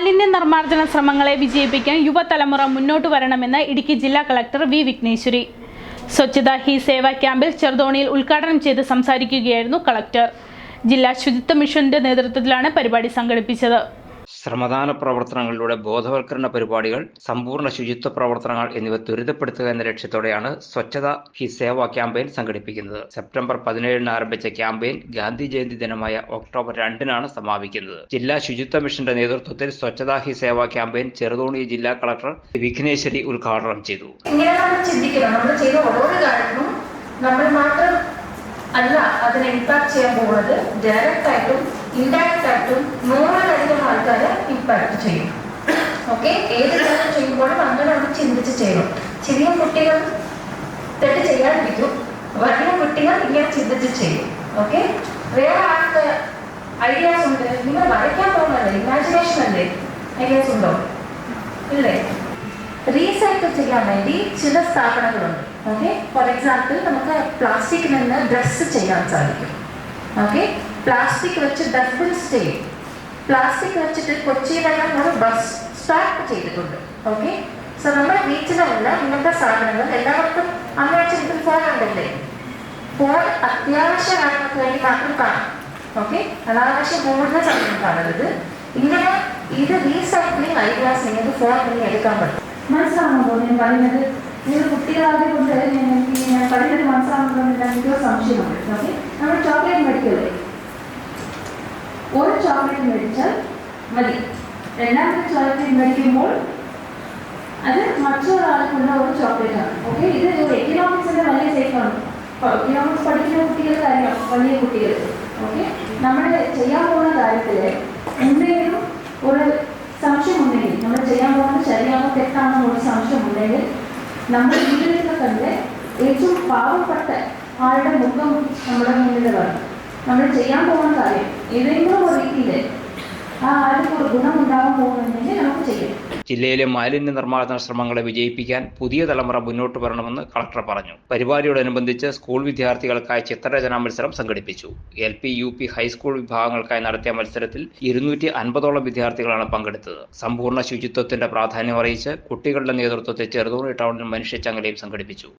മാലിന്യ നിർമ്മാർജന ശ്രമങ്ങളെ വിജയിപ്പിക്കാൻ യുവതലമുറ മുന്നോട്ട് വരണമെന്ന് ഇടുക്കി ജില്ലാ കളക്ടർ വി വിഘ്നേശ്വരി. സ്വച്ഛത ഹി സേവ ക്യാമ്പിൽ ചെറുതോണിയിൽ ഉദ്ഘാടനം ചെയ്ത് സംസാരിക്കുകയായിരുന്നു കളക്ടർ. ജില്ലാ ശുചിത്വ മിഷന്റെ നേതൃത്വത്തിലാണ് പരിപാടി സംഘടിപ്പിച്ചത്. ശ്രമദാന പ്രവർത്തനങ്ങളിലൂടെ ബോധവൽക്കരണ പരിപാടികൾ സമ്പൂർണ ശുചിത്വ പ്രവർത്തനങ്ങൾ എന്നിവ ത്വരിതപ്പെടുത്തുക എന്ന ലക്ഷ്യത്തോടെയാണ് സ്വച്ഛത ഹി സേവ ക്യാമ്പയിൻ സംഘടിപ്പിക്കുന്നത്. സെപ്റ്റംബർ പതിനേഴിന് ആരംഭിച്ച ക്യാമ്പയിൻ ഗാന്ധി ജയന്തി ദിനമായ ഒക്ടോബർ രണ്ടിനാണ് സമാപിക്കുന്നത്. ജില്ലാ ശുചിത്വ മിഷന്റെ നേതൃത്വത്തിൽ സ്വച്ഛത ഹി സേവ ക്യാമ്പയിൻ ചെറുതോണി ജില്ലാ കളക്ടർ വിഘ്നേശ്വരി ഉദ്ഘാടനം ചെയ്തു. നമ്മൾ മാത്രം അല്ല അതിനെ ഇമ്പാക്ട് ചെയ്യാൻ പോകുന്നത് ഡയറക്റ്റ് ആയിട്ടും ഇൻഡയറക്റ്റ് ആയിട്ടും നൂറിലധികം ആൾക്കാരെ ഇമ്പാക്ട് ചെയ്യും. ഓക്കെ ഏത് കാര്യം ചെയ്യുമ്പോഴും അങ്ങനെ നമ്മൾ ചിന്തിച്ച് ചെയ്യണം. ചെറിയ കുട്ടികൾ തെറ്റ് ചെയ്യാതിരിക്കും. വലിയ കുട്ടികൾ ഇങ്ങനെ ചിന്തിച്ച് ചെയ്യും. ഓക്കെ വേറെ ആൾക്ക് ഐഡിയാസ് ഉണ്ട്? നിങ്ങൾ വരയ്ക്കാൻ പോകുന്നല്ലേ ഇമാജിനേഷൻ അല്ലേ? ഐഡിയാസ് ഉണ്ടോ? ഇല്ലേ? റീസൈക്കിൾ ചെയ്യാൻ വേണ്ടി ചില സ്ഥാപനങ്ങളുണ്ട്. ഓക്കെ ഫോർ എക്സാമ്പിൾ നമുക്ക് പ്ലാസ്റ്റിക് നിന്ന് ഡ്രസ്സ് ചെയ്യാൻ സാധിക്കും. ഓക്കെ പ്ലാസ്റ്റിക് വെച്ച് ഡസ്റ്റ്ബിൻസ് ചെയ്യും. പ്ലാസ്റ്റിക് വെച്ചിട്ട് കൊച്ചിയിലെല്ലാം നമ്മൾ ബസ് സ്റ്റാർട്ട് ചെയ്തിട്ടുണ്ട്. ഓക്കെ സോ നമ്മുടെ ബീച്ചിലുള്ള ഇങ്ങനത്തെ സാധനങ്ങൾ എല്ലാവർക്കും അന്ന് വെച്ചിട്ട് ഫോൺ ഉണ്ടല്ലേ? ഫോൺ അത്യാവശ്യ കാര്യങ്ങൾക്ക് വേണ്ടി മാത്രം കാണും. ഓക്കെ അനാവശ്യം കൂടുതൽ സമയം കാണരുത്. ഇങ്ങനെ ഇത് റീസൈക്ലിംഗ് ഐഡിയാസ് നിങ്ങൾക്ക് ഫോൺ വഴി എടുക്കാൻ പറ്റും. മനസ്സിലാകുമ്പോൾ ഞാൻ പറയുന്നത് നിങ്ങൾ കുട്ടികളാതെ കൊണ്ട് ഞാൻ എനിക്ക് ഞാൻ പറയുന്നത് മനസ്സിലാകുന്നുണ്ടെങ്കിൽ എനിക്കൊരു സംശയമുണ്ട്. ഓക്കെ നമ്മൾ ചോക്ലേറ്റ് മേടിക്കല്ലേ ഒരു ചോക്ലേറ്റ് മേടിച്ചാൽ മതി. രണ്ടാമത്തെ ചോക്ലേറ്റ് മേടിക്കുമ്പോൾ അത് മറ്റൊരാൾക്കുള്ള ഒരു ചോക്ലേറ്റ് ആണ്. ഓക്കെ ഇത് എക്കണോമിക്സിന്റെ വലിയ സേഫാണ് എക്കണോമിക്സ് പഠിക്കുന്ന കുട്ടികൾക്ക് അറിയാം വലിയ കുട്ടികൾ. ഓക്കെ നമ്മൾ ചെയ്യാൻ പോകുന്ന കാര്യത്തിൽ എന്തെങ്കിലും ഒരു സംശയമുണ്ടെങ്കിൽ നമ്മൾ ചെയ്യാൻ പോകുന്നത് ശരിയാണോ തെറ്റാണോ ഒരു സംശയമുണ്ടെങ്കിൽ നമ്മൾ ജീവിതത്തിൽ കണ്ട് ഏറ്റവും പാവപ്പെട്ട ആളുടെ മുഖം നമ്മുടെ മുന്നിൽ വരണം. നമ്മൾ ചെയ്യാൻ പോകുന്ന കാര്യം ഏതെങ്കിലും നമുക്ക് ചെയ്യാം. ജില്ലയിലെ മാലിന്യ നിർമ്മാർജന ശ്രമങ്ങളെ വിജയിപ്പിക്കാൻ പുതിയ തലമുറ മുന്നോട്ട് വരണമെന്ന് കളക്ടർ പറഞ്ഞു. പരിപാടിയോടനുബന്ധിച്ച് സ്കൂൾ വിദ്യാർത്ഥികൾക്കായി ചിത്രരചനാ മത്സരം സംഘടിപ്പിച്ചു. L P U P high school വിഭാഗങ്ങൾക്കായി നടത്തിയ മത്സരത്തിൽ ഇരുന്നൂറ്റി അൻപതോളം വിദ്യാർത്ഥികളാണ് പങ്കെടുത്തത്. സമ്പൂർണ ശുചിത്വത്തിന്റെ പ്രാധാന്യം അറിയിച്ച് കുട്ടികളുടെ നേതൃത്വത്തിൽ ചെറുതോണി ടൗണിൽ മനുഷ്യച്ചങ്ങലയും സംഘടിപ്പിച്ചു.